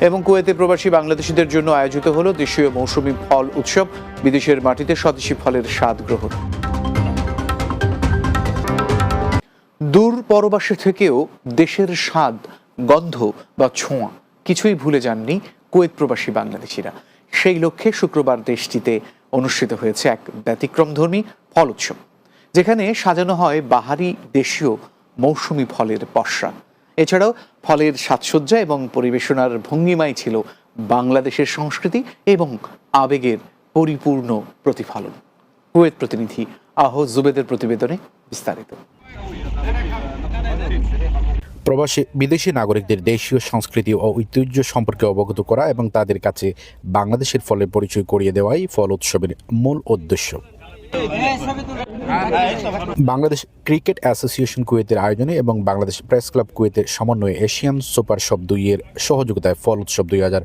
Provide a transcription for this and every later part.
এবং কুয়েতে প্রবাসী বাংলাদেশিদের জন্য আয়োজিত হলো দেশীয় মৌসুমী ফল উৎসব, বিদেশের মাটিতে স্বদেশী ফলের স্বাদ গ্রহণ। দূর পরবাসে থেকেও দেশের স্বাদ, গন্ধ বা ছোঁয়া কিছুই ভুলে যাননি কুয়েত প্রবাসী বাংলাদেশিরা। সেই লক্ষ্যে শুক্রবার দেশটিতে অনুষ্ঠিত হয়েছে এক ব্যতিক্রমধর্মী ফল উৎসব, যেখানে সাজানো হয় বাহারি দেশীয় মৌসুমি ফলের পসরা। এছাড়াও ফলের সাজসজ্জা এবং পরিবেশনার ভঙ্গিমাই ছিল বাংলাদেশের সংস্কৃতি এবং আবেগের পরিপূর্ণ প্রতিফলন। কুয়েত প্রতিনিধি আহ জুবেদের প্রতিবেদনে বিস্তারিত। প্রবাসী, বিদেশি নাগরিকদের দেশীয় সংস্কৃতি ও ঐতিহ্য সম্পর্কে অবগত করা এবং তাদের কাছে বাংলাদেশের ফলের পরিচয় করিয়ে দেওয়াই ফল উৎসবের মূল উদ্দেশ্য। বাংলাদেশ ক্রিকেট অ্যাসোসিয়েশন কুয়েতের আয়োজনে এবং বাংলাদেশ প্রেস ক্লাব কুয়েতের সমন্বয়ে এশিয়ান সুপার শপ দুইয়ের সহযোগিতায় ফল উৎসব দুই হাজার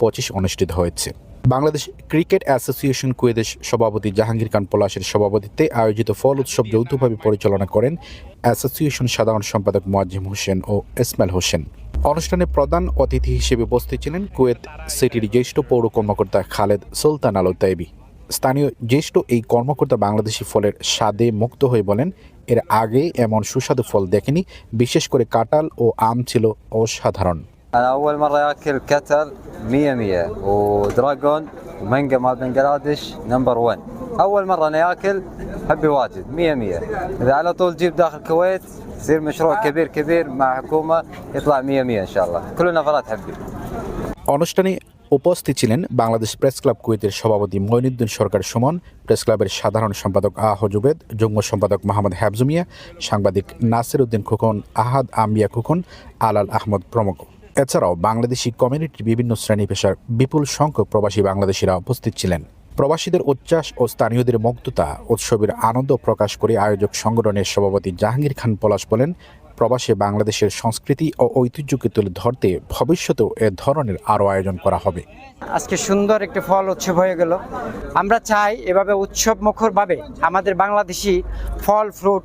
পঁচিশ অনুষ্ঠিত হয়েছে। বাংলাদেশ ক্রিকেট অ্যাসোসিয়েশন কুয়েতের সভাপতি জাহাঙ্গীর খান পলাশের সভাপতিত্বে আয়োজিত ফল উৎসব যৌথভাবে পরিচালনা করেন অ্যাসোসিয়েশন সাধারণ সম্পাদক মোয়াজ্জিম হোসেন ও ইসমাইল হোসেন। অনুষ্ঠানে প্রধান অতিথি হিসেবে উপস্থিত ছিলেন কুয়েত সিটির জ্যেষ্ঠ পৌর কর্মকর্তা খালেদ সুলতান আলো তাইবি স্থানীয় জ্যেষ্ঠ এই কর্মকর্তা বাংলাদেশি ফলের স্বাদে মুক্ত হয়ে বলেন এর আগে এমন সুস্বাদু ফল দেখেনি বিশেষ করে কাঁঠাল ও আম ছিল অসাধারণ انا اول مره ياكل كتل 100 100 ودراجون ومانجا مال بنجلاديش نمبر 1 اول مره انا ياكل حبي واجد 100 100 اذا على طول جيب داخل الكويت يصير مشروع كبير كبير مع حكومه يطلع 100 100 ان شاء الله كل نفرات حبي অনুষ্ঠানে উপস্থিত ছিলেন বাংলাদেশ প্রেস ক্লাব কুয়েতের সভাপতি মঈনুদ্দিন সরকার সুমন, প্রেস ক্লাবের সাধারণ সম্পাদক আহ জুবেদ যুগ্ম সম্পাদক মোহাম্মদ হ্যাবজুমিয়া সাংবাদিক নাসির উদ্দিন খোকন, আহাদ আমিয়া খোকন, আলাল আহমদ প্রমুখ। এছাড়াও বাংলাদেশি কমিউনিটির বিভিন্ন শ্রেণি পেশার বিপুল সংখ্যক প্রবাসী বাংলাদেশিরা উপস্থিত ছিলেন। প্রবাসীদের উচ্ছ্বাস ও স্থানীয়দের মুগ্ধতা উৎসবের আনন্দ প্রকাশ করে আয়োজক সংগঠনের সভাপতি জাহাঙ্গীর খান পলাশ বলেন, প্রবাসে বাংলাদেশের সংস্কৃতি ও ঐতিহ্যকে তুলে ধরতে ভবিষ্যতেও এ ধরনের আরও আয়োজন করা হবে। আজকে সুন্দর একটি ফল উৎসব হয়ে গেল। আমরা চাই এভাবে উৎসব মুখরভাবে আমাদের বাংলাদেশি ফল, ফ্রুট,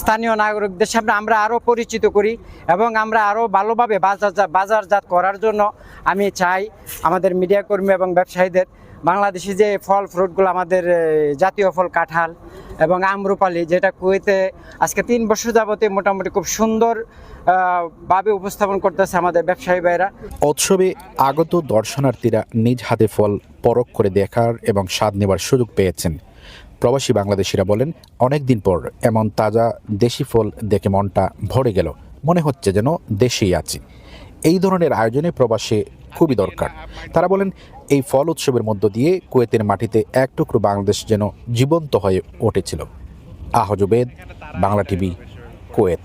স্থানীয় নাগরিকদের সামনে আমরা আরও পরিচিত করি এবং আমরা আরও ভালোভাবে বাজার বাজারজাত করার জন্য আমি চাই আমাদের মিডিয়া কর্মী এবং ব্যবসায়ীদের বাংলাদেশি যে ফল ফ্রুটগুলো আমাদের জাতীয় ফল কাঁঠাল এবং আমরুপালি, যেটা কুয়েতে আজকে তিন বছর যাবতে মোটামুটি খুব সুন্দর ভাবে উপস্থাপন করতেছে আমাদের ব্যবসায়ী ভাইরা। উৎসবে আগত দর্শনার্থীরা নিজ হাতে ফল পরখ করে দেখার এবং স্বাদ নেবার সুযোগ পেয়েছেন। প্রবাসী বাংলাদেশিরা বলেন অনেক দিন পর এমন তাজা দেশি ফল দেখে মনটা ভরে গেল। মনে হচ্ছে যেন দেশেই আছি। এই ধরনের আয়োজনে প্রবাসে খুবই দরকার। তারা বলেন, এই ফল উৎসবের মধ্য দিয়ে কুয়েতের মাটিতে এক টুকরো বাংলাদেশ যেন জীবন্ত হয়ে উঠেছিল আহজুবেদ, বাংলা টিভি, কুয়েত।